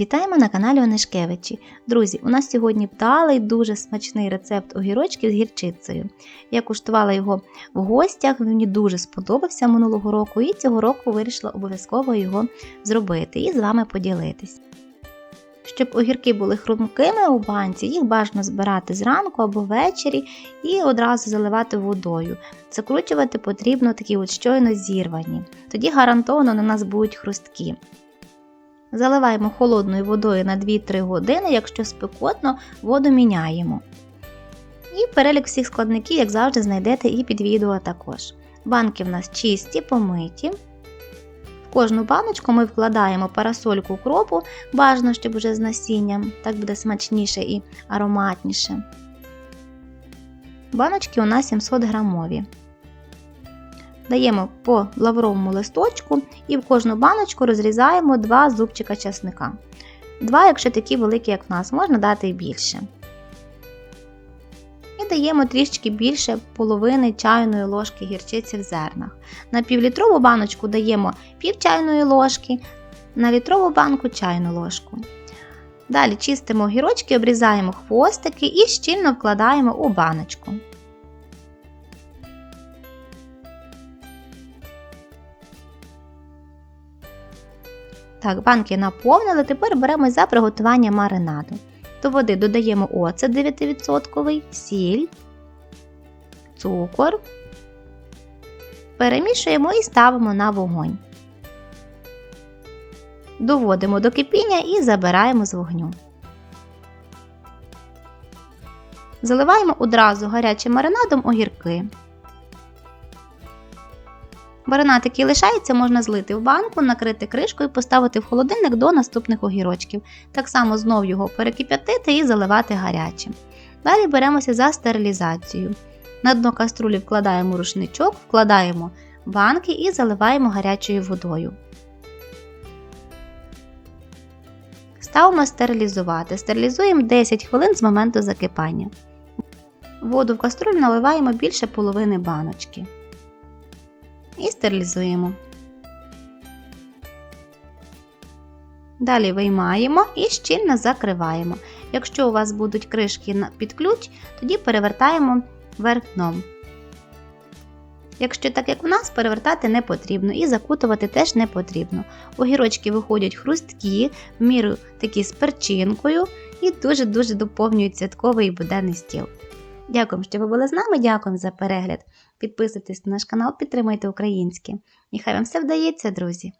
Вітаємо на каналі Онишкевичі. Друзі, у нас сьогодні вдалий дуже смачний рецепт огірочків з гірчицею. Я куштувала його в гостях, він мені дуже сподобався минулого року, і цього року вирішила обов'язково його зробити і з вами поділитись. Щоб огірки були хрумкими у банці, їх бажано збирати зранку або ввечері і одразу заливати водою. Закручувати потрібно такі от щойно зірвані. Тоді гарантовано на нас будуть хрусткі. Заливаємо холодною водою на 2-3 години, якщо спекотно, воду міняємо. І перелік всіх складників, як завжди, знайдете і під відео також. Банки в нас чисті, помиті. В кожну баночку ми вкладаємо парасольку укропу, бажано, щоб вже з насінням, так буде смачніше і ароматніше. Баночки у нас 700 грамові. Даємо по лавровому листочку і в кожну баночку розрізаємо 2 зубчика часника. Два, якщо такі великі, як в нас, можна дати і більше. І даємо трішки більше половини чайної ложки гірчиці в зернах. На півлітрову баночку даємо пів чайної ложки, на літрову банку чайну ложку. Далі чистимо огірочки, обрізаємо хвостики і щільно вкладаємо у баночку. Так, банки наповнили, тепер беремо за приготування маринаду. До води додаємо оцет 9%, сіль, цукор, перемішуємо і ставимо на вогонь. Доводимо до кипіння і забираємо з вогню. Заливаємо одразу гарячим маринадом огірки. Маринад, який лишається, можна злити в банку, накрити кришкою і поставити в холодильник до наступних огірочків. Так само знов його перекип'ятити і заливати гарячим. Далі беремося за стерилізацію. На дно каструлі вкладаємо рушничок, вкладаємо банки і заливаємо гарячою водою. Ставимо стерилізувати. Стерилізуємо 10 хвилин з моменту закипання. Воду в каструлю наливаємо більше половини баночки і стерилізуємо. Далі виймаємо і щільно закриваємо. Якщо у вас будуть кришки під ключ, тоді перевертаємо вверх дном. Якщо так як у нас, перевертати не потрібно і закутувати теж не потрібно. Огірочки виходять хрусткі, в міру такі з перчинкою і дуже-дуже доповнюють святковий буденний стіл. Дякую, що ви були з нами. Дякую за перегляд. Підписуйтесь на наш канал, підтримайте українське. І хай вам все вдається, друзі!